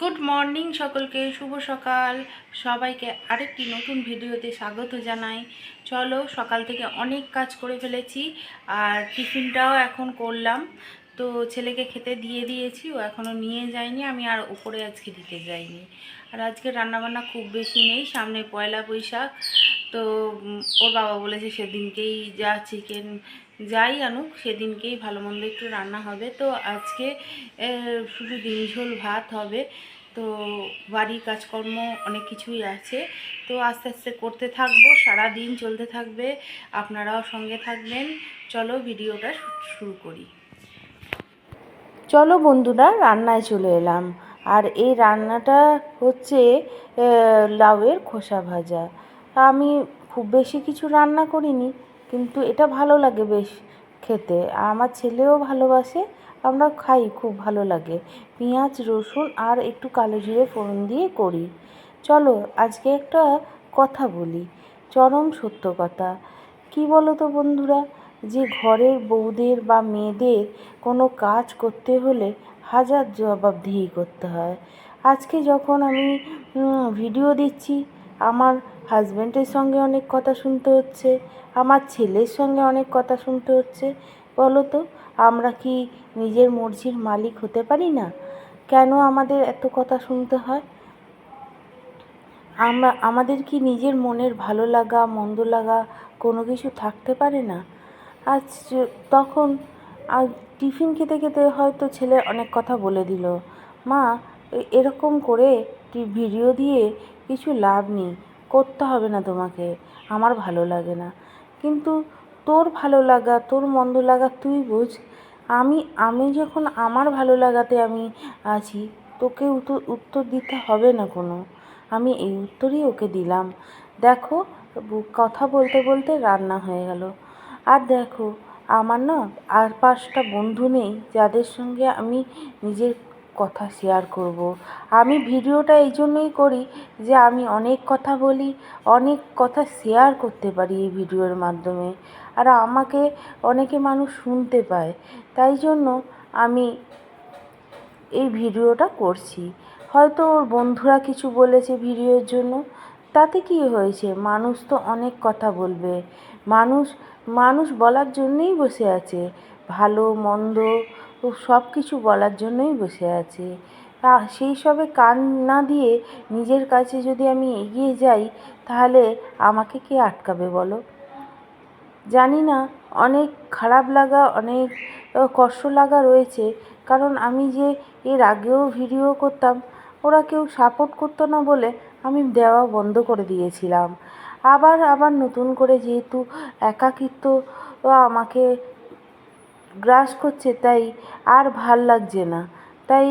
Good morning সকলকে, শুভ সকাল। সবাইকে আরেকটি নতুন ভিডিওতে স্বাগত জানাই। চলো, সকাল থেকে অনেক কাজ করে ফেলেছি আর টিফিনটাও এখন করলাম। তো ছেলেকে খেতে দিয়ে দিয়েছি, ও এখনও নিয়ে যায়নি, আমি আর উপরে আজকে দিতে যাইনি। আর আজকে রান্নাবান্না খুব বেশি নেই, সামনে পয়লা বৈশাখ। তো ওর বাবা বলেছে সেদিনকেই যা চিকেন যাই আনুক, সেদিনকেই ভালো মন্দ একটু রান্না হবে। তো আজকে শুধু ডিম ঝোল, ভাত হবে। তো বাড়ির কাজকর্ম অনেক কিছুই আছে। তো আস্তে আস্তে করতে থাকব সারা দিন চলতে থাকবে, আপনারাও সঙ্গে থাকবেন। চলো ভিডিওটা শুরু করি। চলো বন্ধুরা, রান্নায় চলে এলাম। আর এই রান্নাটা হচ্ছে লাউয়ের খোসা ভাজা। আমি খুব বেশি কিছু রান্না করিনি, কিন্তু এটা ভালো লাগে বেশ খেতে। আমার ছেলেও ভালোবাসে আমরা খাই, খুব ভালো লাগে। পেঁয়াজ, রসুন আর একটু কালো জিরে ফোড়ন দিয়ে করি। চলো, আজকে একটা কথা বলি। চরম সত্য কথা। কি বলো তো বন্ধুরা? যে ঘরের বউদের বা মেয়েদের কোনো কাজ করতে হলে হাজার জবাবদিহি করতে হয়। আজকে যখন আমি ভিডিও দিচ্ছি, আমার হাজব্যান্ডের সঙ্গে অনেক কথা শুনতে হচ্ছে, আমার ছেলের সঙ্গে অনেক কথা শুনতে হচ্ছে। বলো তো, আমরা কি নিজের মর্জির মালিক হতে পারি না? কেন আমাদের এত কথা শুনতে হয়? আমরা, আমাদের কি নিজের মনের ভালো লাগা, মন্দ লাগা কোনো কিছু থাকতে পারে না? আজ তখন, আজ টিফিন খেতে খেতে হয়তো ছেলে অনেক কথা বলে দিল। মা এরকম করে ভিডিও দিয়ে কিছু লাভ নেই। করতে হবে না তোমাকে, আমার ভালো লাগে না। কিন্তু তোর ভালো লাগা, তোর মন্দ লাগা তুই বুঝ। আমি আমি যখন আমার ভালো লাগাতে আমি আছি, তোকে উত্তর উত্তর দিতে হবে না কোনো। আমি এই উত্তরই ওকে দিলাম। দেখো কথা বলতে বলতে রান্না হয়ে গেল। আর দেখো, আমার না আর পাঁচটা বন্ধু নেই, যাদের সঙ্গে আমি নিজের কথা শেয়ার করব। আমি ভিডিওটা এই জন্যই করি যে আমি অনেক কথা বলি, অনেক কথা শেয়ার করতে পারি এই ভিডিওর মাধ্যমে। আর আমাকে অনেকে মানুষ শুনতে পায়, তাই জন্য আমি এই ভিডিওটা করছি। হয়তো ওর বন্ধুরা কিছু বলেছে ভিডিওর জন্য, তাতে কি হয়েছে? মানুষ তো অনেক কথা বলবে। মানুষ মানুষ বলার জন্যই বসে আছে। ভালো, মন্দ ও সব কিছু বলার জন্যই বসে আছে। তা সেই সবে কান না দিয়ে নিজের কাছে যদি আমি এগিয়ে যাই, তাহলে আমাকে কে আটকাবে বলো? জানি না, অনেক খারাপ লাগা, অনেক কষ্ট লাগা রয়েছে। কারণ আমি যে এর আগেও ভিডিও করতাম, ওরা কেউ সাপোর্ট করতো না বলে আমি দেওয়া বন্ধ করে দিয়েছিলাম। আবার আবার নতুন করে যেহেতু একাকিত্ব আমাকে গ্রাস করছে, তাই আর ভালো লাগছে না। তাই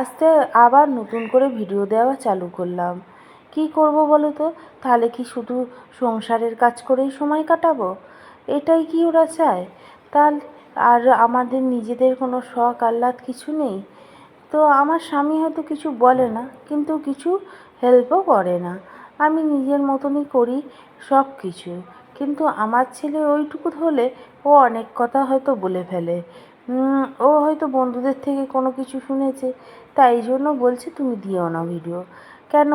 আস্তে আবার নতুন করে ভিডিও দেওয়া চালু করলাম। কি করব বলো তো? তাহলে কি শুধু সংসারের কাজ করেই সময় কাটাবো? এটাই কি ওরা চায়? তার আর আমাদের নিজেদের কোনো শখ, আহ্লাদ কিছু নেই? তো আমার স্বামী হয়তো কিছু বলে না, কিন্তু কিছু হেল্পও করে না। আমি নিজের মতনই করি সব কিছু কিন্তু আমার ছেলে ওইটুকু হলে ও অনেক কথা হয়তো বলে ফেলে। ও হয়তো বন্ধুদের থেকে কোনো কিছু শুনেছে, তাই জন্য বলছে তুমি দিও না ভিডিও। কেন?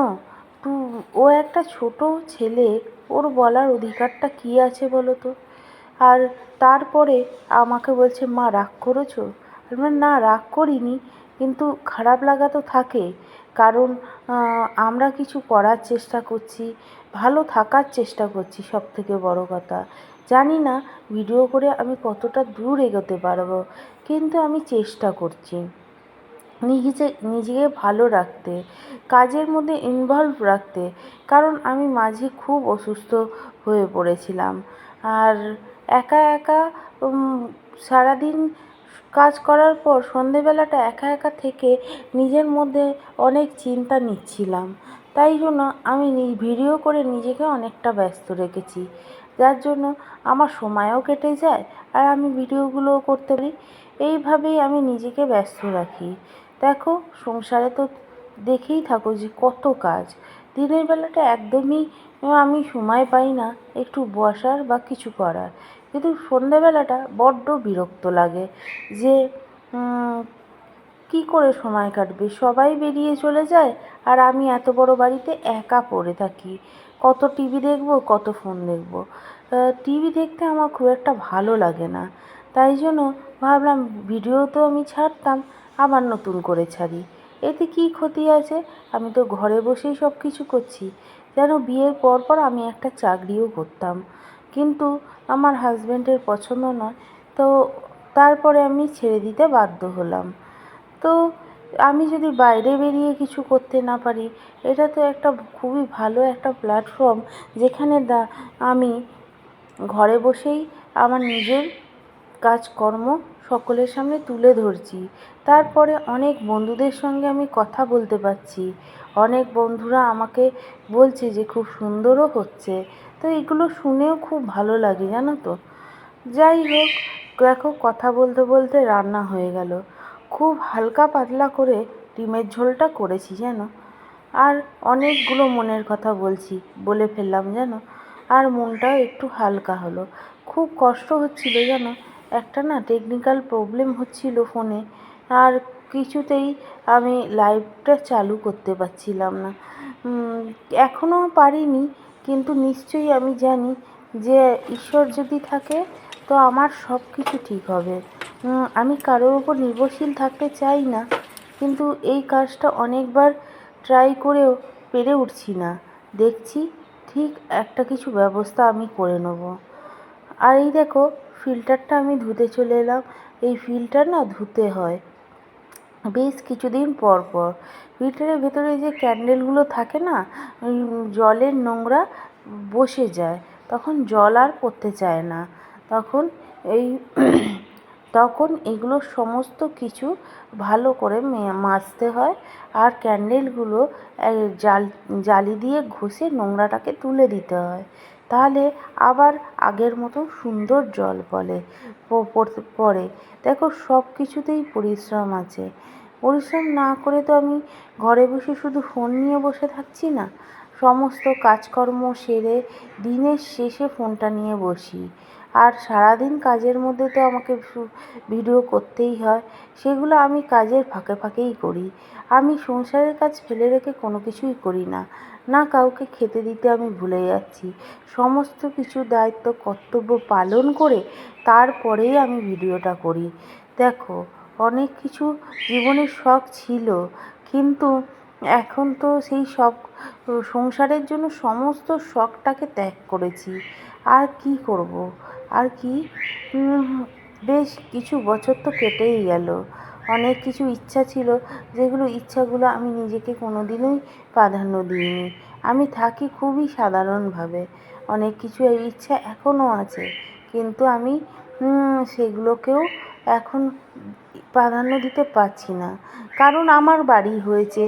তু, ও একটা ছোট ছেলে, ওর বলার অধিকারটা কী আছে বলো তো? আর তারপরে আমাকে বলছে, মা, রাগ করেছ? না, রাগ করিনি। কিন্তু খারাপ লাগা তো থাকে। কারণ আমরা কিছু করার চেষ্টা করছি, ভালো থাকার চেষ্টা করছি সব থেকে বড় কথা। জানি না ভিডিও করে আমি কতটা দূর এগোতে পারব, কিন্তু আমি চেষ্টা করছি। নিজে, নিজেকে ভালো রাখতে, কাজের মধ্যে ইনভলভ রাখতে, কারণ আমি মাঝে খুব অসুস্থ হয়ে পড়েছিলাম। আর একা একা সারাদিন কাজ করার পর সন্ধেবেলাটা একা একা থেকে নিজের মধ্যে অনেক চিন্তা নিচ্ছিলাম। তাই জন্য আমি ভিডিও করে নিজেকে অনেকটা ব্যস্ত রেখেছি। যার জন্য আমার সময়ও কেটে যায় আর আমি ভিডিওগুলোও করতে পারি। এইভাবেই আমি নিজেকে ব্যস্ত রাখি। দেখো, সংসারে তো দেখেই থাকো যে কত কাজ। দিনের বেলাটা একদমই আমি সময় পাই না, একটু বসার বা কিছু করার। কিন্তু সন্ধেবেলাটা বড্ড বিরক্ত লাগে যে কী করে সময় কাটবে? সবাই বেরিয়ে চলে যায় আর আমি এত বড় বাড়িতে একা পড়ে থাকি। কত টিভি দেখব, কত ফোন দেখব। টিভি দেখতে আমার খুব একটা ভালো লাগে না। তাই জন্য ভাবলাম ভিডিও তো আমি ছাড়তাম, আবার নতুন করে ছাড়ি। এতে কী ক্ষতি আছে? আমি তো ঘরে বসেই সব কিছু করছি। যেন বিয়ের পর পর আমি একটা চাকরিও করতাম। কিন্তু আমার হাজব্যান্ডের পছন্দ নয়। তো তারপরে আমি ছেড়ে দিতে বাধ্য হলাম। তো আমি যদি বাইরে বেরিয়ে কিছু করতে না পারি, এটা তো একটা খুবই ভালো একটা প্ল্যাটফর্ম যেখানে দা আমি ঘরে বসেই আমার নিজের কাজকর্ম সকলের সামনে তুলে ধরছি। তারপরে অনেক বন্ধুদের সঙ্গে আমি কথা বলতে পারছি। অনেক বন্ধুরা আমাকে বলছে যে, খুব সুন্দরও হচ্ছে। তো এগুলো শুনেও খুব ভালো লাগে, জানো তো। যাই হোক, দেখো, কথা বলতে বলতে রান্না হয়ে গেল। খুব হালকা পাতলা করে ডিমের ঝোলটা করেছি, জানো? আর অনেকগুলো মনের কথা বলছি, বলে ফেললাম, জানো? আর মনটাও একটু হালকা হলো। খুব কষ্ট হচ্ছিল, জানো? একটা না টেকনিক্যাল প্রবলেম হচ্ছিল ফোনে আর কিছুতেই আমি লাইভটা চালু করতে পারছিলাম না। এখনও পারিনি, কিন্তু নিশ্চয়ই আমি জানি যে ঈশ্বর যদি থাকে, তো আমার সব কিছু ঠিক হবে। আমি কারোর ওপর নির্ভরশীল থাকতে চাই না, কিন্তু এই কাজটা অনেকবার ট্রাই করেও পেরে উঠছি না। দেখছি ঠিক একটা কিছু ব্যবস্থা আমি করে নেব। আর এই দেখো ফিল্টারটা আমি ধুতে চলে এলাম। এই ফিল্টার না ধুতে হয়। বেশ কিছুদিন পর পর। ফিল্টারের ভেতরে যে ক্যান্ডেলগুলো থাকে না জলের নোংরা বসে যায়। তখন জল আর পড়তে চায় না। তখন এই তখন এগুলো সমস্ত কিছু ভালো করে মাজতে হয় আর ক্যান্ডেলগুলো জাল, জালি দিয়ে ঘষে নোংরাটাকে তুলে দিতে হয়। তাহলে আবার আগের মতো সুন্দর জল পড়ে পড়ে। দেখো, সব কিছুতেই পরিশ্রম আছে। পরিশ্রম না করে তো আমি ঘরে বসে শুধু ফোন নিয়ে বসে থাকছি না, সমস্ত কাজকর্ম সেরে দিনের শেষে ফোনটা নিয়ে বসি। আর সারাদিন কাজের মধ্যে তো আমাকে ভিডিও করতেই হয়, সেগুলো আমি কাজের ফাঁকে ফাঁকেই করি। আমি সংসারের কাজ ফেলে রেখে কোনো কিছুই করি না। না কাউকে খেতে দিতে আমি ভুলে যাচ্ছি। সমস্ত কিছু দায়িত্ব, কর্তব্য পালন করে তারপরেই আমি ভিডিওটা করি। দেখো, অনেক কিছু জীবনের শখ ছিল, কিন্তু এখন তো সেই শখ সংসারের জন্য সমস্ত শখটাকে ত্যাগ করেছি। আর কী করব? আর কি? বেশ কিছু বছর তো কেটেই গেল। অনেক কিছু ইচ্ছা ছিল, যেগুলো ইচ্ছাগুলো আমি নিজেকে কোনো দিনই প্রাধান্য দিইনি। আমি থাকি খুবই সাধারণভাবে। অনেক কিছু ইচ্ছা এখনও আছে, কিন্তু আমি সেগুলোকেও এখন প্রাধান্য দিতে পারছি না। কারণ আমার বাড়ি হয়েছে।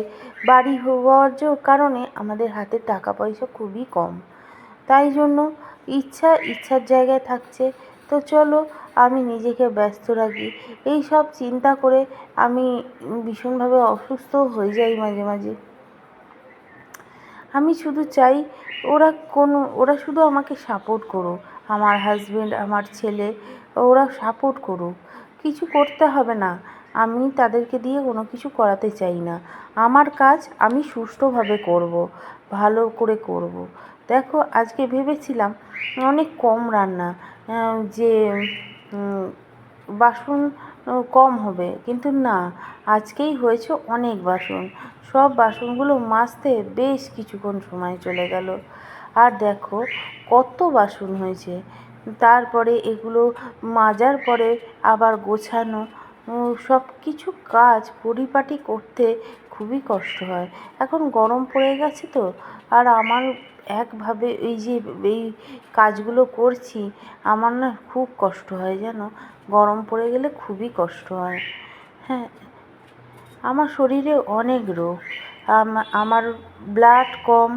বাড়ি হওয়ার কারণে আমাদের হাতে টাকা পয়সা খুবই কম। তাই জন্য ইচ্ছা, ইচ্ছার জায়গায় থাকছে। তো চলো, আমি নিজেকে ব্যস্ত রাখি। এই সব চিন্তা করে আমি ভীষণভাবে অসুস্থ হয়ে যাই মাঝে মাঝে। আমি শুধু চাই, ওরা কোনো, ওরা শুধু আমাকে সাপোর্ট করুক। আমার হাজব্যান্ড আমার ছেলে, ওরা সাপোর্ট করুক। কিছু করতে হবে না। আমি তাদেরকে দিয়ে কোনো কিছু করাতে চাই না। আমার কাজ আমি সুষ্ঠুভাবে করব, ভালো করে করব। দেখো, আজকে ভেবেছিলাম অনেক কম রান্না যে বাসন কম হবে। কিন্তু না, আজকেই হয়েছে অনেক বাসন। সব বাসনগুলো মাজতে বেশ কিছুক্ষণ সময় চলে গেল। আর দেখো, কত বাসন হয়েছে। তারপরে এগুলো মাজার পরে আবার গোছানো সব কিছু কাজ পরিপাটি করতে খুবই কষ্ট হয়। এখন গরম পড়ে গেছে তো, আর আমার একভাবে এই যে এই কাজগুলো করছি, আমার না খুব কষ্ট হয় জানো? গরম পড়ে গেলে খুবই কষ্ট হয়। হ্যাঁ আমার শরীরে অনেক রোগ। আমার ব্লাড কম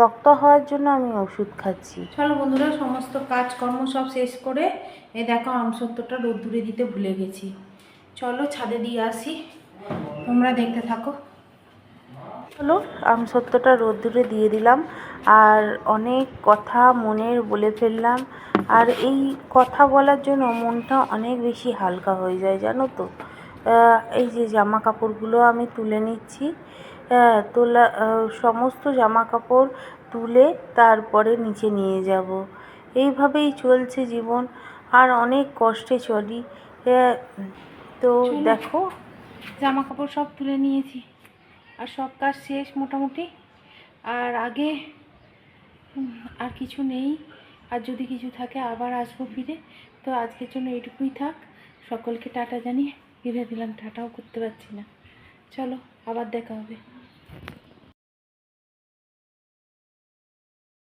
রক্ত হওয়ার জন্য আমি ওষুধ খাচ্ছি। চলো বন্ধুরা, সমস্ত কাজকর্ম সব শেষ করে, এ দেখো আমসত্ত্বটা রোদ্দুরে দিতে ভুলে গেছি। চলো ছাদে দিয়ে আসি। তোমরা দেখতে থাকো। হলো আমসত্ত্বটা রোদ্দুরে দিয়ে দিলাম আর অনেক কথা মনের বলে ফেললাম আর এই কথা বলার জন্য মনটা অনেক বেশি হালকা হয়ে যায় জানো তো। এই যে জামা কাপড়গুলো আমি তুলে নিচ্ছি তোলা সমস্ত জামা কাপড় তুলে তারপরে নিচে নিয়ে যাব। এইভাবেই চলছে জীবন আর অনেক কষ্টে চলি। তো দেখো জামা কাপড় সব তুলে নিয়েছি। আর সব কাজ শেষ মোটামুটি। আর আগে আর কিছু নেই। আর যদি কিছু থাকে আবার আসব ফিরে। তো আজকের জন্য এইটুকুই থাক। সকলকে টাটা জানিয়ে ফিরে দিলাম। টাটাও করতে পারছি না। চলো, আবার দেখা হবে।